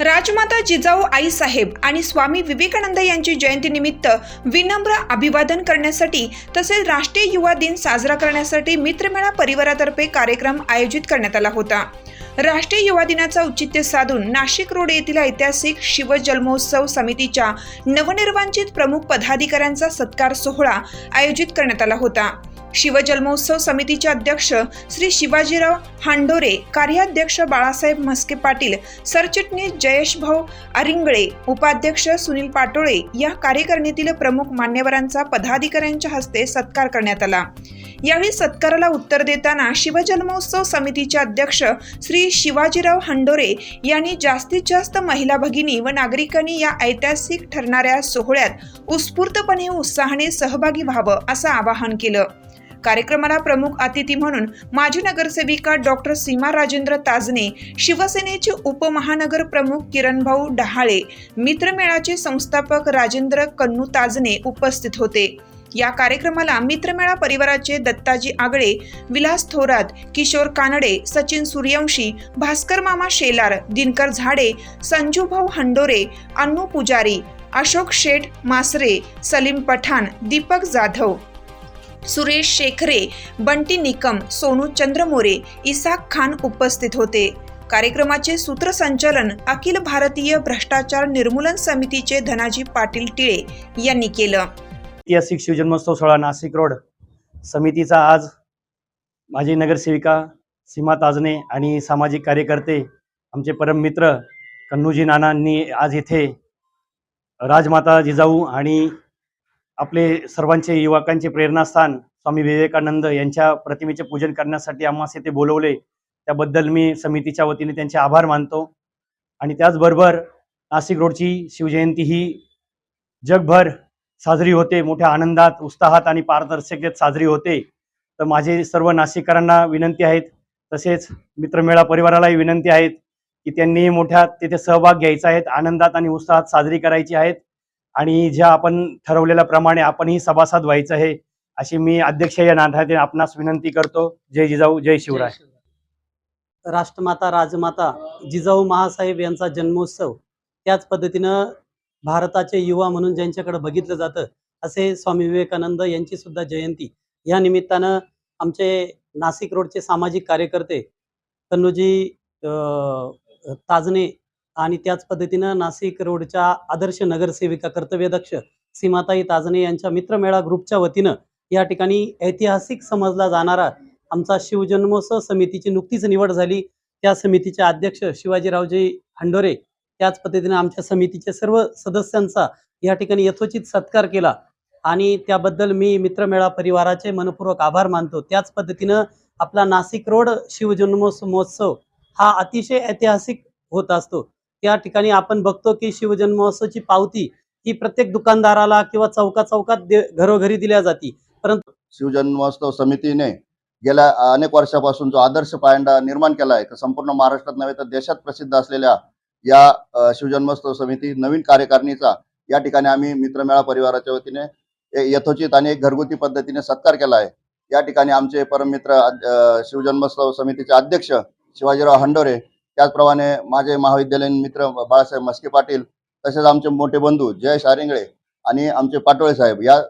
राजमाता जिजाऊ आईसाहेब आणि स्वामी विवेकानंद यांची जयंतीनिमित्त विनम्र अभिवादन करण्यासाठी तसेच राष्ट्रीय युवा दिन साजरा करण्यासाठी मित्रमेळा परिवारातर्फे कार्यक्रम आयोजित करण्यात आला होता. राष्ट्रीय युवा दिनाचा औचित्य साधून नाशिक रोड येथील ऐतिहासिक शिवजन्मोत्सव समितीच्या नवनिर्वांचित प्रमुख पदाधिकाऱ्यांचा सत्कार सोहळा आयोजित करण्यात आला होता. शिवजन्मोत्सव समितीचे अध्यक्ष श्री शिवाजीराव हांडोरे कार्याध्यक्ष बाळासाहेब म्हस्के पाटील सरचिटणीस जयेश भाऊ अरिंगळे उपाध्यक्ष सुनील पाटोळे या कार्यकारिणीतील प्रमुख मान्यवरांचा पदाधिकाऱ्यांच्या हस्ते सत्कार करण्यात आला. यावेळी सत्काराला उत्तर देताना शिवजन्मोत्सव समितीचे अध्यक्ष श्री शिवाजीराव हंडोरे यांनी जास्तीत जास्त महिला भगिनी व नागरिकांनी या ऐतिहासिक ठरणाऱ्या सोहळ्यात उत्स्फूर्तपणे उत्साहाने सहभागी व्हावं असं आवाहन केलं. कार्यक्रमाला प्रमुख अतिथी म्हणून माजी नगरसेविका डॉक्टर सीमा राजेंद्र ताजने शिवसेनेचे उपमहानगर प्रमुख किरणभाऊ डहाळे मित्रमेळाचे संस्थापक राजेंद्र कन्नू ताजने उपस्थित होते. या कार्यक्रमाला मित्रमेळा परिवाराचे दत्ताजी आगळे विलास थोरात किशोर कानडे सचिन सूर्यवंशी भास्कर मामा शेलार दिनकर झाडे संजूभाऊ हंडोरे अन्नू पुजारी अशोक शेठ मासरे सलीम पठाण दीपक जाधव सुरेश शेखरे बंटी निकम सोनू चंद्रमोरे इसाक खान उपस्थित होते. कार्यक्रमाचे सूत्रसंचालन अखिल भारतीय भ्रष्टाचार निर्मूलन समितीचे धनाजी पाटील टिळे यांनी केलं. ऐतिहासिक शिवजन्मोत्सव सोहळा नाशिक रोड समितीचा आज माजी नगरसेविका सीमा ताजने आणि सामाजिक कार्यकर्ते आमचे परम मित्र कन्नूजी नानांनी आज इथे राजमाता जिजाऊ आणि आपले सर्वांचे युवकांचे प्रेरणास्थान स्वामी विवेकानंद यांच्या प्रतिमेचे पूजन करण्यासाठी आम्हास येथे बोलवले. त्याबद्दल मी समितीच्या वतीने त्यांचे आभार मानतो. आणि त्याचबरोबर नाशिक रोडची शिवजयंती ही जगभर साजरी होते. मोठ्या आनंदात उत्साहात आणि पारदर्शकतेत साजरी होते. तर माझे सर्व नाशिककरांना विनंती आहेत. तसेच मित्रमेळा परिवारालाही विनंती आहेत की त्यांनी मोठ्या तिथे सहभाग घ्यायचा आहेत आनंदात आणि उत्साहात साजरी करायची आहेत आणि ज्या आपण ठरवलेल्याप्रमाणे आपणही सभासद व्हायचं आहे अशी मी अध्यक्ष या नाथाने आपणास विनंती करतो. जय जिजाऊ जय शिवराय. राष्ट्रमाता राजमाता जिजाऊ महासाहेब यांचा जन्मोत्सव त्याच पद्धतीनं भारताचे युवा म्हणून ज्यांच्याकडे बघितलं जातं असे स्वामी विवेकानंद यांची सुद्धा जयंती. या निमित्तानं आमचे नाशिक रोडचे सामाजिक कार्यकर्ते कन्नूजी अं, ताजने आणि त्याच पद्धतीनं नाशिक रोडच्या आदर्श नगरसेविका कर्तव्यदक्ष सीमाताई ताजने यांच्या मित्रमेळा ग्रुपच्या वतीनं या ठिकाणी ऐतिहासिक समजला जाणारा आमचा शिवजन्मोत्सव समितीची नुकतीच निवड झाली. त्या समितीचे अध्यक्ष शिवाजीरावजी हंडोरे त्याच पद्धतीने आमच्या समितीचे सर्व सदस्यांचा या ठिकाणी यथोचित सत्कार केला. आणि त्याबद्दल मी मित्रमेळा परिवाराचे मनपूर्वक आभार मानतो. त्याच पद्धतीनं आपला नाशिक रोड शिवजन्मोत्सव महोत्सव हा अतिशय ऐतिहासिक होत असतो. या ठिकाणी आपण बघतो की शिवजन्मोत्सवची पावती ही प्रत्येक दुकानदाराला किंवा चौका चौकात घरोघरी दिल्या जाते. शिवजन्मोत्सव समितीने गेल्या अनेक वर्षापासून जो आदर्श पायंडा निर्माण केला आहे तर संपूर्ण महाराष्ट्रात नव्हे तर देशात प्रसिद्ध असलेल्या या शिवजन्मोत्सव समिती नवीन कार्यकारिणीचा या ठिकाणी आम्ही मित्रमेळा परिवाराच्या वतीने यथोचित आणि एक घरगुती पद्धतीने सत्कार केला आहे या ठिकाणी आमचे परममित्र शिवजन्मोत्सव समितीचे अध्यक्ष शिवाजीराव हंडोरे त्याचप्रमाणे माझे महाविद्यालयीन मित्र बाळासाहेब मस्के पाटील तसेच आमचे मोठे बंधू जय शारिंगळे आणि आमचे पाटोळे साहेब या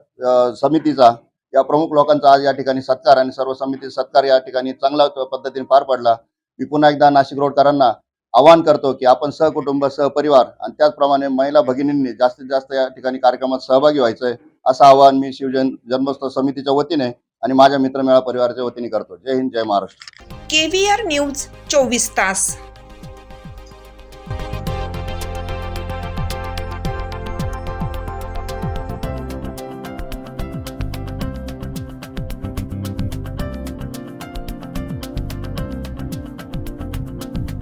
समितीचा या प्रमुख लोकांचा आज या ठिकाणी सत्कार आणि सर्व समिती सत्कार या ठिकाणी चांगल्या पद्धतीने पार पडला. मी पुन्हा एकदा नाशिक रोडकरांना आवाहन करतो की आपण सहकुटुंब सहपरिवार आणि त्याचप्रमाणे महिला भगिनींनी जास्तीत जास्त या ठिकाणी कार्यक्रमात सहभागी व्हायचंय असं आवाहन मी शिवजन जन्मोत्सव समितीच्या वतीने आणि माझ्या मित्रमेळा परिवाराच्या वतीने करतो. जय हिंद जय महाराष्ट्र. केव्हीआर न्यूज चोवीस तास.